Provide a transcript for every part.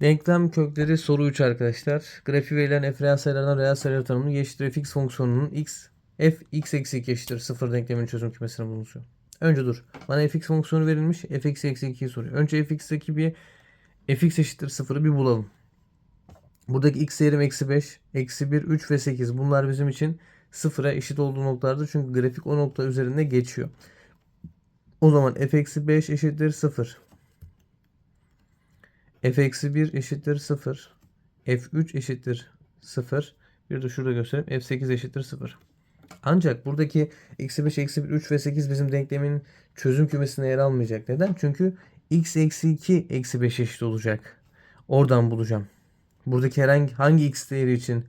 Denklem kökleri soru 3 arkadaşlar. Grafiği verilen f reel sayılardan reel sayılar tanımını y eşittir fx fonksiyonunun x f x eksi 2 eşittir 0 denkleminin çözüm kümesini bulunsun. Önce dur. Bana fx fonksiyonu verilmiş. fx eksi 2'yi soruyor. Önce fx'teki bir fx eşittir 0'ı bir bulalım. Buradaki x değerim eksi 5, eksi 1, 3 ve 8. Bunlar bizim için sıfıra eşit olduğu noktalardır. Çünkü grafik o nokta üzerinde geçiyor. O zaman f eksi 5 eşittir 0. f eksi 1 eşittir 0. f3 eşittir 0. Bir de şurada göstereyim. f8 eşittir 0. Ancak buradaki eksi 5, eksi 1, 3 ve 8 bizim denklemin çözüm kümesine yer almayacak. Neden? Çünkü x eksi 2 eksi 5 eşit olacak. Oradan bulacağım. Buradaki herhangi hangi x değeri için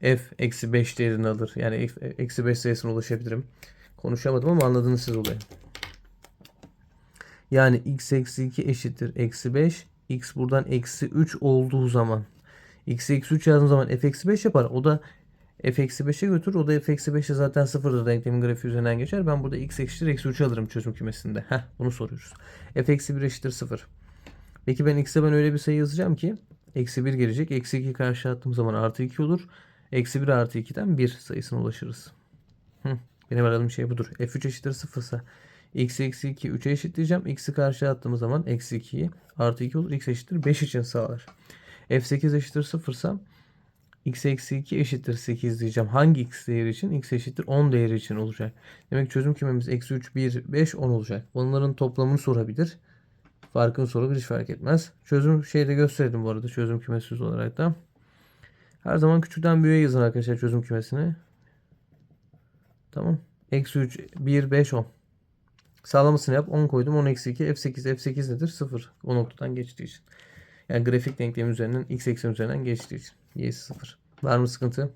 f eksi 5 değerini alır. Yani eksi 5 sayısına ulaşabilirim. Konuşamadım ama anladınız siz olayı. Yani x eksi 2 eşittir eksi 5. x buradan eksi 3 olduğu zaman x eksi 3 yazdığım zaman f eksi 5 yapar. O da f eksi 5'e götürür. O da f eksi 5'e zaten sıfırdır denklemin grafiği üzerinden geçer. Ben burada x eşittir eksi 3 alırım çözüm kümesinde. Heh bunu soruyoruz. f eksi 1 eşittir 0. Peki ben x'e ben öyle bir sayı yazacağım ki eksi 1 gelecek. Eksi 2 karşı attığım zaman artı 2 olur. Eksi 1 artı 2'den 1 sayısına ulaşırız. Hı, benim aradığım şey budur. f3 eşittir 0 ise x eksi 2 3'e eşitleyeceğim. x'i karşıya attığımız zaman eksi 2'yi artı 2 olur. x eşittir 5 için sağlar. f8 eşittir 0 ise x eksi 2 eşittir 8 diyeceğim. Hangi x değeri için? x eşittir 10 değeri için olacak. Demek ki çözüm kümemiz eksi 3, 1, 5, 10 olacak. Bunların toplamını sorabilir. Farkını sorabilir hiç fark etmez. Çözüm şeyde gösterdim bu arada çözüm kümesi olarak da. Her zaman küçükten büyüğe yazın arkadaşlar çözüm kümesini. Tamam. Eksi 3, 1, 5, 10. Sağlamasını yap. 10 koydum. 10 eksi 2. F8. F8 nedir? 0. O noktadan geçtiği için. Yani grafik denklemi üzerinden x eksen üzerinden geçtiği için. Y 0. Var mı sıkıntı?